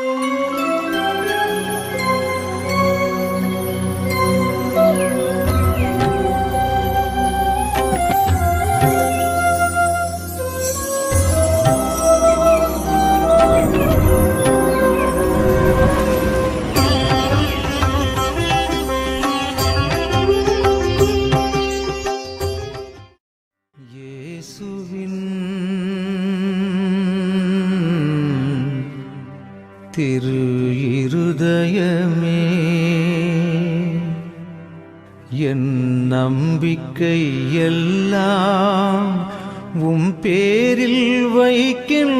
இயேசுவின் திரு இருதயமே. என் நம்பிக்கை எல்லாம் உம் பேரில் வைக்கின்ற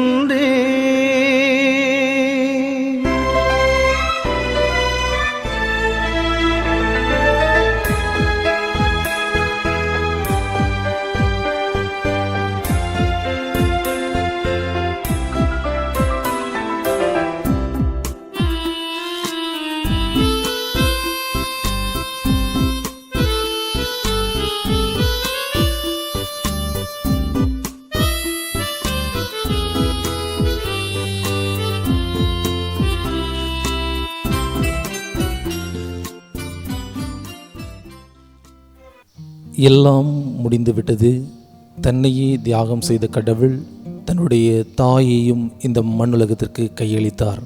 எல்லாம் முடிந்துவிட்டது. தன்னையே தியாகம் செய்த கடவுள் தன்னுடைய தாயையும் இந்த மண்ணுலகத்திற்கு கையளித்தார்.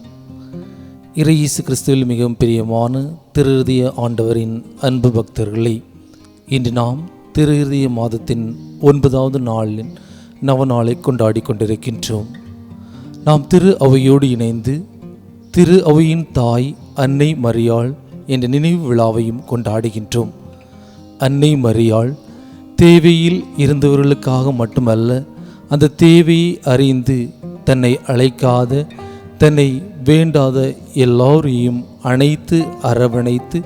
இறையேசு கிறிஸ்துவில் மிகவும் பிரியமான திருஹൃദய ஆண்டவரின் அன்பு பக்தர்களை இன்று நாம் திருஹൃദய மாதத்தின் ஒன்பதாவது நாளின் நவநாளை கொண்டாடி கொண்டிருக்கின்றோம். நாம் திரு அவையோடு இணைந்து திரு அவையின் தாய் அன்னை மரியாள் என்ற நினைவு விழாவையும் கொண்டாடுகின்றோம். அன்னை மரியாள் தேவையில் இருந்தவர்களுக்காக மட்டுமல்ல அந்த தேவையை அறிந்து தன்னை அழைக்காத தன்னை வேண்டாத எல்லோரையும் அணைத்து அரவணைத்து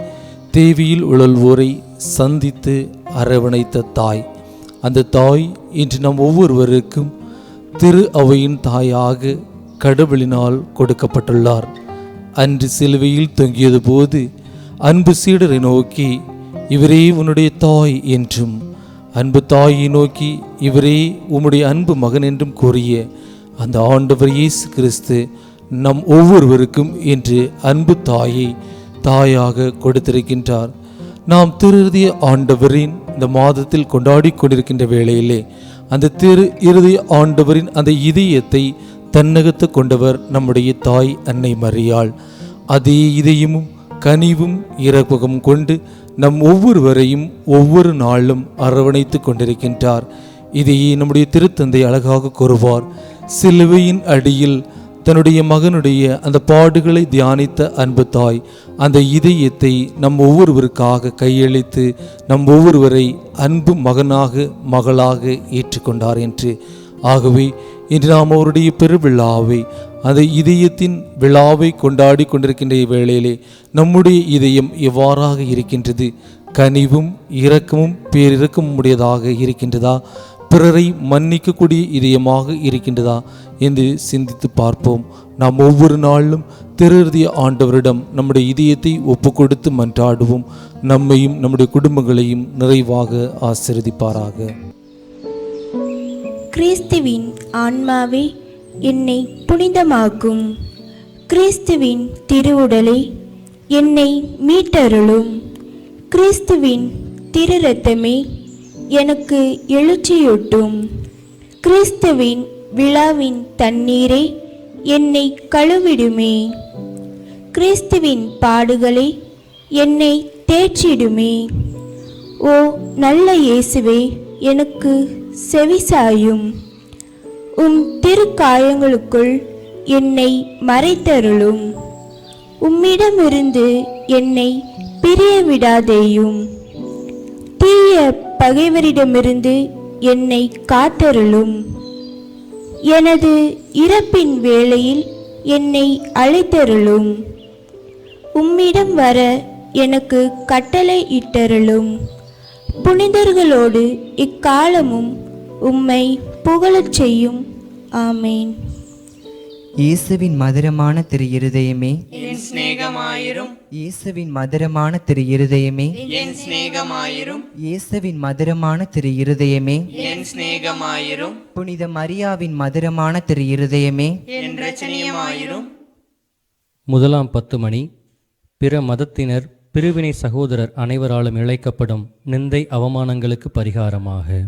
தேவையில் உழல்வோரை சந்தித்து அரவணைத்த தாய். அந்த தாய் இன்று நம் ஒவ்வொருவருக்கும் திரு அவையின் தாயாக கடவுளினால் கொடுக்கப்பட்டுள்ளார். அன்று சிலுவையில் தொங்கியது போது அன்பு சீடரை நோக்கி இவரே உன்னுடைய தாய் என்றும் அன்பு தாயை நோக்கி இவரே உம்முடைய அன்பு மகன் என்றும் கூறிய அந்த ஆண்டவர் இயேசு கிறிஸ்து நம் ஒவ்வொருவருக்கும் இன்று அன்பு தாயை தாயாக கொடுத்திருக்கின்றார். நாம் திருதிய ஆண்டவரின் இந்த மாதத்தில் கொண்டாடி கொண்டிருக்கின்ற வேளையிலே அந்த திரு இறுதி ஆண்டவரின் அந்த இதயத்தை தன்னகத்து கொண்டவர் நம்முடைய தாய் அன்னை மறியாள் அதே இதயமும் கனிவும் இரக்கமும் கொண்டு நம் ஒவ்வொருவரையும் ஒவ்வொரு நாளும் அரவணைத்து கொண்டிருக்கின்றார். இதையே நம்முடைய திருத்தந்தை அழகாக கூறுவார். சிலுவையின் அடியில் தன்னுடைய மகனுடைய அந்த பாடுகளை தியானித்த அன்பு தாய் அந்த இதயத்தை நம் ஒவ்வொருவருக்காக கையளித்து நம் ஒவ்வொருவரை அன்பு மகனாக மகளாக ஏற்றுக்கொண்டார் என்று. ஆகவே இன்று நாம் அவருடைய பெருவிழாவை அந்த இதயத்தின் விழாவை கொண்டாடி கொண்டிருக்கின்ற வேளையிலே நம்முடைய இதயம் எவ்வாறாக இருக்கின்றது. கனிவும் இரக்கமும் பேரிரக்கமும் உடையதாக இருக்கின்றதா? பிறரை மன்னிக்கக்கூடிய இதயமாக இருக்கின்றதா? என்று சிந்தித்து பார்ப்போம். நாம் ஒவ்வொரு நாளும் திருதிய ஆண்டவரிடம் நம்முடைய இதயத்தை ஒப்பு கொடுத்து மன்றாடுவோம். நம்மையும் நம்முடைய குடும்பங்களையும் நிறைவாக ஆசிர்வதிப்பாராக. கிறிஸ்துவின் ஆன்மாவே என்னை புனிதமாக்கும். கிறிஸ்துவின் திருவுடலை என்னை மீட்டருளும். கிறிஸ்துவின் திரு ரத்தமே எனக்கு எழுச்சியூட்டும். கிறிஸ்துவின் விழாவின் தண்ணீரே என்னை கழுவிடுமே. கிறிஸ்துவின் பாடுகளை என்னை தேற்றிடுமே. ஓ நல்ல இயேசுவே எனக்கு செவிசாயும். உம் திருக்காயங்களுக்குள் என்னை மறைத்தருளும். உம்மிடமிருந்து என்னை பிரிய விடாதேயும் தீய பகைவரிடமிருந்து என்னை காத்தருளும். எனது இறப்பின் வேளையில் என்னை அழைத்தருளும். உம்மிடம் வர எனக்கு கட்டளை இட்டருளும். புனிதர்களோடு இக்காலமும் உம்மை புகழச் செய்யும் ஆமேன். இயேசுவின் மதுரமான திரு இருதயமே. என் சிநேகமாயிரும். இயேசுவின் மதுரமான திரு இருதயமே. என் சிநேகமாயிரும். இயேசுவின் மதுரமான திரு இருதயமே. என் சிநேகமாயிரும். புனித மரியாவின் மதுரமான திரு இருதயமே. என் ரச்சனையுமாயிரும் முதலாம் பத்து மணி. பிற மதத்தினர் பிரிவினை சகோதரர் அனைவராலும் இழைக்கப்படும் நிந்தை அவமானங்களுக்கு பரிகாரமாக.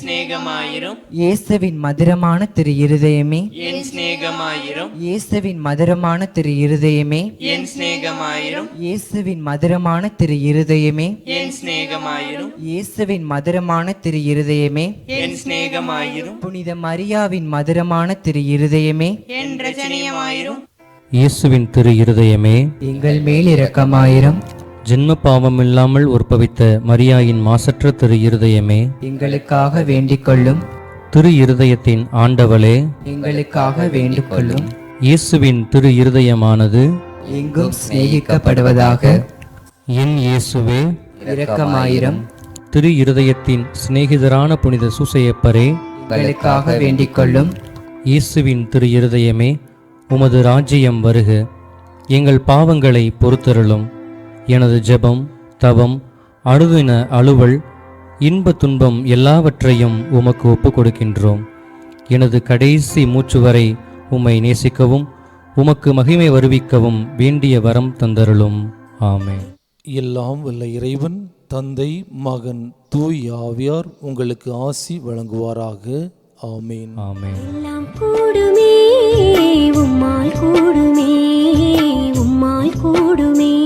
சிநேகமாயிரும் இயேசுவின் மதுரமான திரு இருதயமே. என் சிநேகமாயிரும் இயேசுவின் மதுரமான திரு இருதயமே. என் சிநேகமாயிரும் இயேசுவின் மதுரமான திரு இருதயமே. என் சிநேகமாயிரும் இயேசுவின் மதுரமான திரு இருதயமே. என் சிநேகமாயிரும் புனித மரியாவின் மதுரமான திரு இருதயமே. என் ரஜனியமாயிரும் இயேசுவின் திரு இருதயமே. எங்கள் மேல் இரக்கமாயிரம். ஜென்ம பாவமில்லாமல் உற்பவித்த மரியாயின் மாசற்ற திரு இருதயமே எங்களுக்காக வேண்டிக் கொள்ளும் திரு இருதயத்தின் ஆண்டவளே எங்களுக்காக வேண்டிக் கொள்ளும் இயேசுவின் திரு இருதயமானது எங்கும் சிநேகிக்கப்படுவதாக என் இயேசுவே இரக்கமாயிரம். திரு இருதயத்தின் சிநேகிதரான புனித சூசையப்பரே எங்களுக்காக வேண்டிக் கொள்ளும் இயேசுவின் திரு இருதயமே உமது ராஜ்யம் வருக. எங்கள் பாவங்களை பொறுத்தருளும். எனது ஜெபம் தவம் அழுதின அலுவல் இன்ப துன்பம் எல்லாவற்றையும் உமக்கு ஒப்புக் கொடுக்கின்றோம். எனது கடைசி மூச்சு வரை உம்மை நேசிக்கவும் உமக்கு மகிமை வருவிக்கவும் வேண்டிய வரம் தந்தருளும். ஆமென். எல்லாம் வல்ல இறைவன் தந்தை மகன் தூய் ஆவியார் உங்களுக்கு ஆசி வழங்குவாராக. ஆமேன். ஆமென். எல்லாம் கூடுமே உம்மால் கூடுமே.